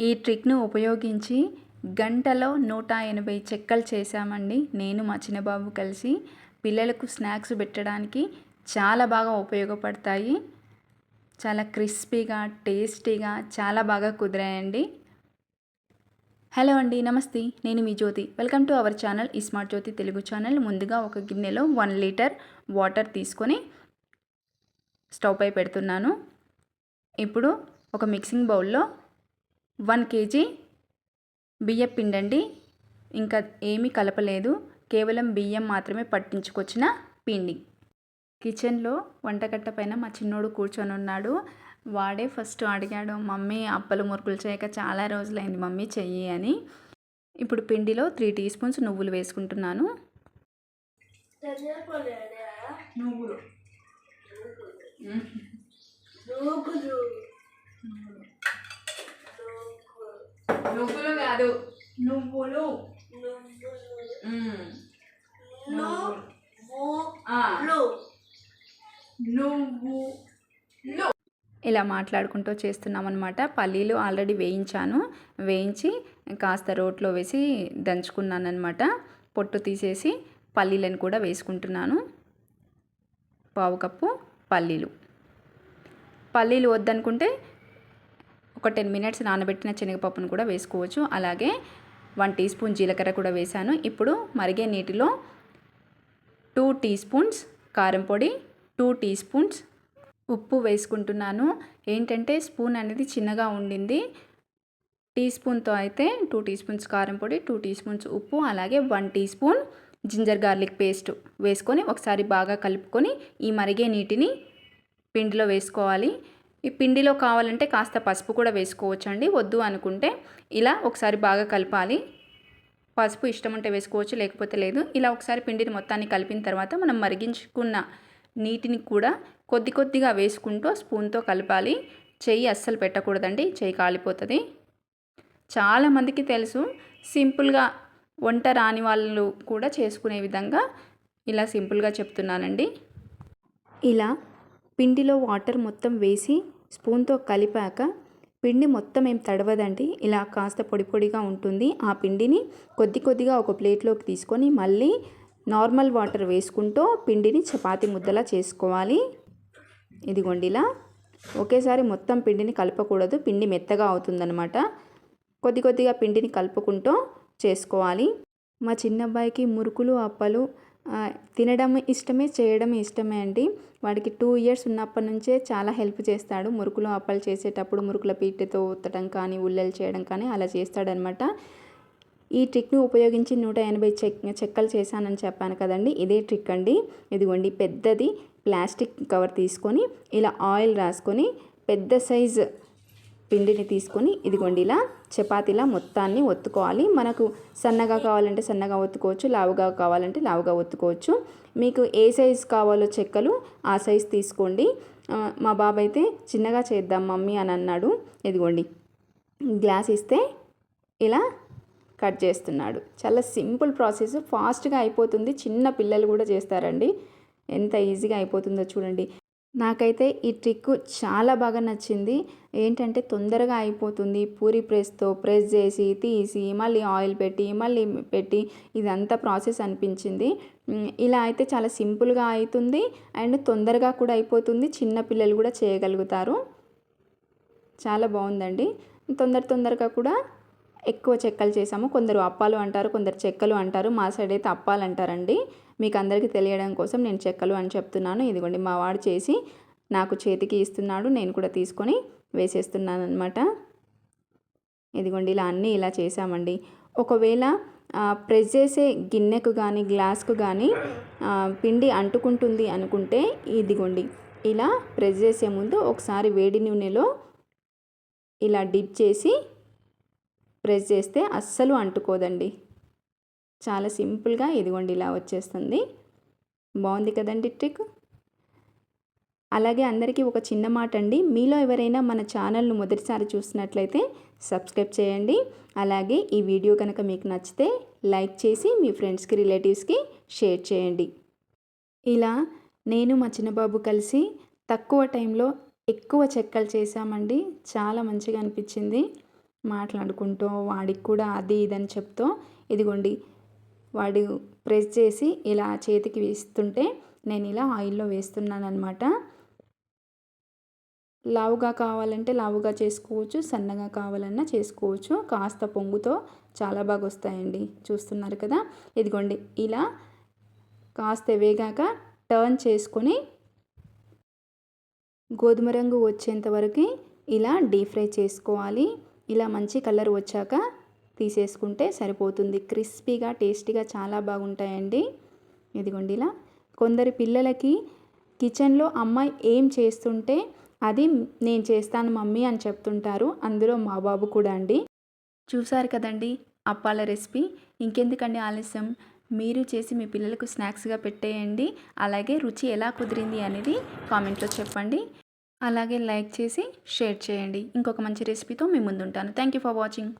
ఈ ట్రిక్ను ఉపయోగించి గంటలో నూట ఎనభై చెక్కలు చేశామండి. నేను మా చిన్నబాబు కలిసి పిల్లలకు స్నాక్స్ పెట్టడానికి చాలా బాగా ఉపయోగపడతాయి. చాలా క్రిస్పీగా టేస్టీగా చాలా బాగా కుదిరాయండి. హలో అండి నమస్తే. నేను మీ Jyothi. Welcome to our channel ఈ స్మార్ట్ జ్యోతి తెలుగు ఛానల్. ముందుగా ఒక గిన్నెలో వన్ లీటర్ వాటర్ తీసుకొని స్టవ్ పై పెడుతున్నాను. ఇప్పుడు ఒక మిక్సింగ్ బౌల్లో వన్ కేజీ బియ్యం పిండండి ఇంకా ఏమీ కలపలేదు. కేవలం బియ్యం మాత్రమే పట్టించుకొచ్చిన పిండి. కిచెన్లో వంటగట్ట పైన మా చిన్నోడు కూర్చొని ఉన్నాడు. వాడే ఫస్ట్ అడిగాడు మమ్మీ అప్పలు మురుకులు చేయక చాలా రోజులైంది మమ్మీ చెయ్యి అని. ఇప్పుడు పిండిలో త్రీ టీ స్పూన్స్ నువ్వులు వేసుకుంటున్నాను. నువ్వులు. నువ్వులు. నువ్వులు. నువ్వు ఇలా మాట్లాడుకుంటూ చేస్తున్నాం అనమాట పల్లీలు ఆల్రెడీ వేయించాను. వేయించి కాస్త రోట్లో వేసి దంచుకున్నాను అనమాట పొట్టు తీసేసి పల్లీలను కూడా వేసుకుంటున్నాను. పావు కప్పు పల్లీలు. పల్లీలు వద్దనుకుంటే ఒక టెన్ మినిట్స్ నానబెట్టిన శనగపప్పును కూడా వేసుకోవచ్చు. అలాగే వన్ టీ స్పూన్ జీలకర్ర కూడా వేసాను ఇప్పుడు మరిగే నీటిలో టూ టీ స్పూన్స్ కారం పొడి టూ టీ స్పూన్స్ ఉప్పు వేసుకుంటున్నాను. ఏంటంటే స్పూన్ అనేది చిన్నగా ఉండింది. టీ స్పూన్తో అయితే టూ టీ స్పూన్స్ కారం పొడి టూ టీ స్పూన్స్ ఉప్పు అలాగే one tea spoon ginger garlic paste వేసుకొని ఒకసారి బాగా కలుపుకొని ఈ మరిగే నీటిని పిండిలో వేసుకోవాలి. ఈ పిండిలో కావాలంటే కాస్త పసుపు కూడా వేసుకోవచ్చండి. వద్దు అనుకుంటే ఇలా ఒకసారి బాగా కలపాలి. పసుపు ఇష్టం ఉంటే వేసుకోవచ్చు లేకపోతే లేదు. ఇలా ఒకసారి పిండిని మొత్తాన్ని కలిపిన తర్వాత మనం మరిగించుకున్న నీటిని కూడా కొద్ది కొద్దిగా వేసుకుంటూ స్పూన్తో కలపాలి. చెయ్యి అస్సలు పెట్టకూడదండి చెయ్యి కాలిపోతుంది. చాలామందికి తెలుసు సింపుల్గా వంట రాని వాళ్ళు కూడా చేసుకునే విధంగా ఇలా సింపుల్గా చెప్తున్నానండి. ఇలా పిండిలో వాటర్ మొత్తం వేసి స్పూన్తో కలిపాక పిండి మొత్తం ఏం తడవదండి. ఇలా కాస్త పొడి పొడిగా ఉంటుంది. ఆ పిండిని కొద్ది కొద్దిగా ఒక ప్లేట్లోకి తీసుకొని మళ్ళీ నార్మల్ వాటర్ వేసుకుంటూ పిండిని చపాతి ముద్దలా చేసుకోవాలి. ఇదిగోండి ఇలా. ఒకేసారి మొత్తం పిండిని కలపకూడదు. పిండి మెత్తగా అవుతుందనమాట కొద్ది కొద్దిగా పిండిని కలుపుకుంటూ చేసుకోవాలి. మా చిన్నబ్బాయికి మురుకులు అప్పలు తినడం ఇష్టమే చేయడం ఇష్టమే అండి. వాడికి టూ ఇయర్స్ ఉన్నప్పటి నుంచే చాలా హెల్ప్ చేస్తాడు. మురుకులు అప్పలు చేసేటప్పుడు మురుకుల పీటతో ఉత్తడం కానీ ఉల్లలు చేయడం కానీ అలా చేస్తాడనమాట ఈ ట్రిక్ను ఉపయోగించి నూట ఎనభై చెక్ చెక్కలు చేశానని చెప్పాను కదండి. ఇదే ట్రిక్ అండి. ఇదిగోండి పెద్దది ప్లాస్టిక్ కవర్ తీసుకొని ఇలా ఆయిల్ రాసుకొని పెద్ద సైజు పిండిని తీసుకొని ఇదిగోండి ఇలా చపాతీలా మొత్తాన్ని ఒత్తుకోవాలి. మనకు సన్నగా కావాలంటే సన్నగా ఒత్తుకోవచ్చు లావుగా కావాలంటే లావుగా ఒత్తుకోవచ్చు. మీకు ఏ సైజ్ కావాలో చెక్కలు ఆ సైజ్ తీసుకోండి. మా బాబు అయితే చిన్నగా చేద్దాం మమ్మీ అని అన్నాడు. ఇదిగోండి గ్లాస్ ఇస్తే ఇలా కట్ చేస్తున్నాడు. చాలా సింపుల్ ప్రాసెస్ ఫాస్ట్గా అయిపోతుంది. చిన్న పిల్లలు కూడా చేస్తారండి. ఎంత ఈజీగా అయిపోతుందో చూడండి. నాకైతే ఈ ట్రిక్ చాలా బాగా నచ్చింది. ఏంటంటే తొందరగా అయిపోతుంది. పూరి ప్రెస్తో ప్రెస్ చేసి తీసి మళ్ళీ ఆయిల్ పెట్టి మళ్ళీ పెట్టి ఇదంతా ప్రాసెస్ అనిపించింది. ఇలా అయితే చాలా సింపుల్గా అవుతుంది అండ్ తొందరగా కూడా అయిపోతుంది. చిన్న పిల్లలు కూడా చేయగలుగుతారు. చాలా బాగుందండి. తొందర తొందరగా కూడా ఎక్కువ చెక్కలు చేసాము. కొందరు అప్పాలు అంటారు కొందరు చెక్కలు అంటారు. మా సైడ్ అయితే అప్పాలు అంటారండి. మీకు అందరికీ తెలియడం కోసం నేను చెక్కలు అని చెప్తున్నాను. ఇదిగోండి మా వాడు చేసి నాకు చేతికి ఇస్తున్నాడు. నేను కూడా తీసుకొని వేసేస్తున్నాను అనమాట ఇదిగోండి ఇలా అన్నీ ఇలా చేసామండి ఒకవేళ ప్రెస్ చేసే గిన్నెకు కానీ గ్లాస్కు కానీ పిండి అంటుకుంటుంది అనుకుంటే ఇదిగోండి ఇలా ప్రెస్ చేసే ముందు ఒకసారి వేడి నూనెలో ఇలా డిప్ చేసి ప్రెస్ చేస్తే అస్సలు అంటుకోదండి. చాలా సింపుల్గా ఇదిగోండి ఇలా వచ్చేస్తుంది. బాగుంది కదండి ట్రిక్? అలాగే అందరికీ ఒక చిన్న మాట అండి. మీలో ఎవరైనా మన ఛానల్ను మొదటిసారి చూసినట్లయితే సబ్స్క్రైబ్ చేయండి. అలాగే ఈ వీడియో కనుక మీకు నచ్చితే లైక్ చేసి మీ ఫ్రెండ్స్కి రిలేటివ్స్కి షేర్ చేయండి. ఇలా నేను మా చిన్నబాబు కలిసి తక్కువ టైంలో ఎక్కువ చెక్కలు చేశామండి. చాలా మంచిగా అనిపించింది. మాట్లాడుకుంటూ వాడికి కూడా అది ఇదని చెప్తూ ఇదిగోండి వాడు ప్రెస్ చేసి ఇలా చేతికి వేస్తుంటే నేను ఇలా ఆయిల్లో వేస్తున్నాను అనమాట లావుగా కావాలంటే లావుగా చేసుకోవచ్చు సన్నగా కావాలన్నా చేసుకోవచ్చు. కాస్త పొంగుతో చాలా బాగా వస్తాయండి. చూస్తున్నారు కదా? ఇదిగోండి ఇలా కాస్త వేగాక టర్న్ చేసుకొని గోధుమ రంగు వచ్చేంత వరకు ఇలా డీప్ ఫ్రై చేసుకోవాలి. ఇలా మంచి కలర్ వచ్చాక తీసేసుకుంటే సరిపోతుంది. క్రిస్పీగా టేస్టీగా చాలా బాగుంటాయండి. ఇదిగోండి ఇలా. కొందరి పిల్లలకి కిచెన్లో అమ్మాయి ఏం చేస్తుంటే అది నేను చేస్తాను మమ్మీ అని చెప్తుంటారు. అందులో మా బాబు కూడా అండి. చూసారు కదండి అప్పాల రెసిపీ. ఇంకెందుకండి ఆలస్యం? మీరు చేసి మీ పిల్లలకు స్నాక్స్గా పెట్టేయండి. అలాగే రుచి ఎలా కుదిరింది అనేది కామెంట్లో చెప్పండి. అలాగే లైక్ చేసి షేర్ చేయండి. ఇంకొక మంచి రెసిపీతో మీ ముందుంటాను. Thank you for watching.